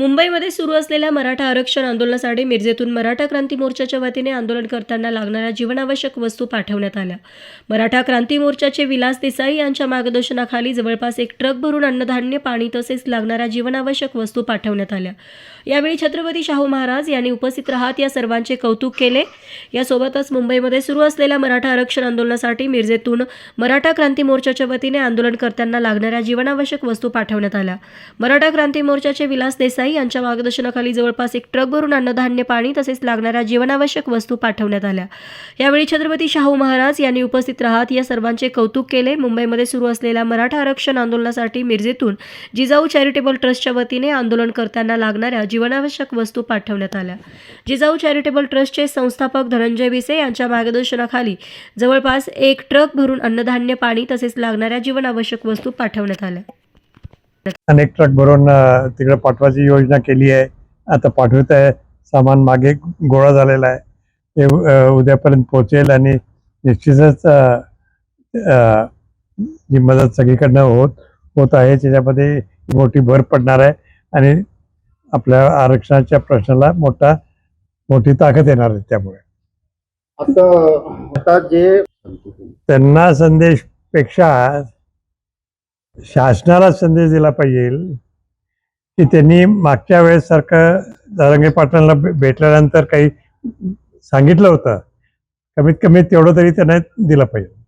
मुंबईमध्ये सुरू असलेल्या मराठा आरक्षण आंदोलनासाठी मिरजेतून मराठा क्रांती मोर्चाच्या वतीने आंदोलन करताना लागणाऱ्या जीवनावश्यक वस्तू पाठवण्यात आल्या. मराठा क्रांती मोर्चाचे विलास देसाई यांच्या मार्गदर्शनाखाली जवळपास एक ट्रक भरून अन्नधान्य पाणी तसेच लागणाऱ्या जीवनावश्यक वस्तू पाठवण्यात आल्या. यावेळी छत्रपती शाहू महाराज यांनी उपस्थित राहत या सर्वांचे कौतुक केले. यासोबतच मुंबईमध्ये सुरू असलेल्या मराठा आरक्षण आंदोलनासाठी मिरजेतून मराठा क्रांती मोर्चाच्या वतीने आंदोलन करताना लागणाऱ्या जीवनावश्यक वस्तू पाठवण्यात आल्या. मराठा क्रांती मोर्चाचे विलास देसाई यांच्या मार्गदर्शनाखाली जवळपास एक ट्रक भरून अन्नधान्य पाणी तसेच लागणाऱ्या जीवनावश्यक वस्तू पाठवण्यात आल्या. यावेळी छत्रपती शाहू महाराज यांनी उपस्थित राहत या सर्वांचे कौतुक केले. मुंबईमध्ये सुरू असलेल्या मराठा आरक्षण आंदोलनासाठी मिरजेतून जिजाऊ चॅरिटेबल ट्रस्टच्या वतीने आंदोलन करताना लागणाऱ्या जीवनावश्यक वस्तू पाठवण्यात आल्या. जिजाऊ चॅरिटेबल ट्रस्टचे संस्थापक धनंजय विसे यांच्या मार्गदर्शनाखाली जवळपास एक ट्रक भरून अन्नधान्य पाणी तसेच लागणाऱ्या जीवनावश्यक वस्तू पाठवण्यात आल्या. अनेक ट्रक भरून तिकडे पाठवायची योजना केली आहे. आता पाठवत आहे. सामान मागे गोळा झालेला आहे. ते उद्यापर्यंत पोहोचेल आणि निश्चितच जी मदत सगळीकडनं होत होत आहे. त्याच्यामध्ये मोठी भर पडणार आहे आणि आपल्या आरक्षणाच्या प्रश्नाला मोठा मोठी ताकद येणार आहे त्यामुळे. आता आता जे त्यांना संदेशपेक्षा शासनाला संदेश दिला पाहिजे की त्यांनी मागच्या वेळेस सारखं दारंगे पाटलांना भे- भेटल्यानंतर काही सांगितलं होतं. कमीत कमी तेवढं तरी त्यांना दिलं पाहिजे.